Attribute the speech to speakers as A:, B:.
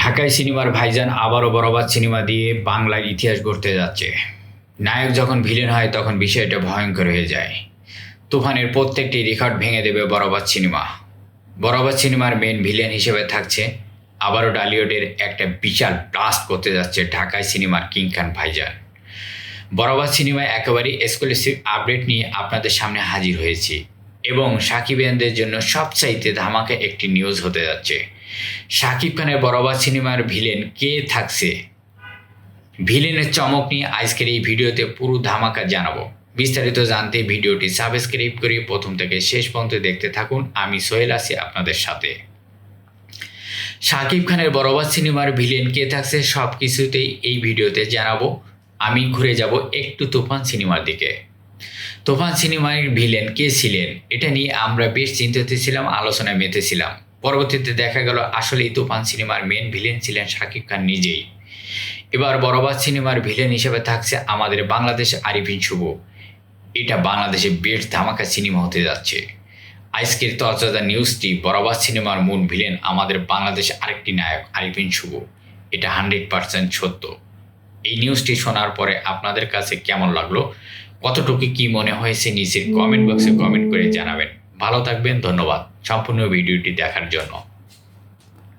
A: ঢাকায় সিনেমার ভাইজান আবারও বরবাদ সিনেমা দিয়ে বাংলার ইতিহাস গড়তে যাচ্ছে। নায়ক যখন ভিলেন হয়, তখন বিষয়টা ভয়ঙ্কর হয়ে যায়। তুফানের প্রত্যেকটি রেকর্ড ভেঙে দেবে বরবাদ সিনেমা। বরবাদ সিনেমার মেন ভিলেন হিসেবে থাকছে আবারও ডালিউডের একটা বিশাল ব্লাস্ট করতে যাচ্ছে ঢাকায় সিনেমার কিং খান ভাইজান। বরবাদ সিনেমায় একেবারে এক্সক্লুসিভ আপডেট নিয়ে আপনাদের সামনে হাজির হয়েছি এবং সাকিবিয়ানদের জন্য সবচাইতে ধামাকা একটি নিউজ হতে যাচ্ছে। শাকিব খানের বরবাদ সিনেমার ভিলেন কে থাকছে? ভিলেনের চমক নিয়ে আজকের এই ভিডিওতে পুরো ধামাকা জানাব। বিস্তারিত জানতে ভিডিওটি সাবস্ক্রাইব করে প্রথম থেকে শেষ পর্যন্ত দেখতে থাকুন। আমি সোহেল আছি আপনাদের সাথে। শাকিব খানের বরবাদ সিনেমার ভিলেন কে থাকছে সব কিছুতেই এই ভিডিওতে জানাব। আমি ঘুরে যাব একটু তুফান সিনেমার দিকে। তুফান সিনেমার ভিলেন কে ছিলেন? এটা নিয়ে আমরা বেশ চিন্তিত ছিলাম, আলোচনায় মেতেছিলাম পরবর্তীতে দেখা গেল আসলেই তুফান সিনেমার মেন ভিলেন ছিলেন শাকিব খান নিজেই। এবার বরবাদ সিনেমার ভিলেন হিসেবে থাকছে আমাদের বাংলাদেশ আরিফিন শুভ। এটা বাংলাদেশে বেশ ধামাকা সিনেমা হতে যাচ্ছে। আজকের তরচাদা নিউজটি বরবাদ সিনেমার মূল ভিলেন আমাদের বাংলাদেশ আরেকটি নায়ক, আরিফিন শুভ। এটা হান্ড্রেড পার্সেন্ট সত্য। এই নিউজটি শোনার পরে আপনাদের কাছে কেমন লাগল? কতটুকু কি মনে হয়েছে নিচের কমেন্ট বক্সে কমেন্ট করে জানাবেন। ভালো থাকবেন ধন্যবাদ সম্পূর্ণ ভিডিওটি দেখার জন্য।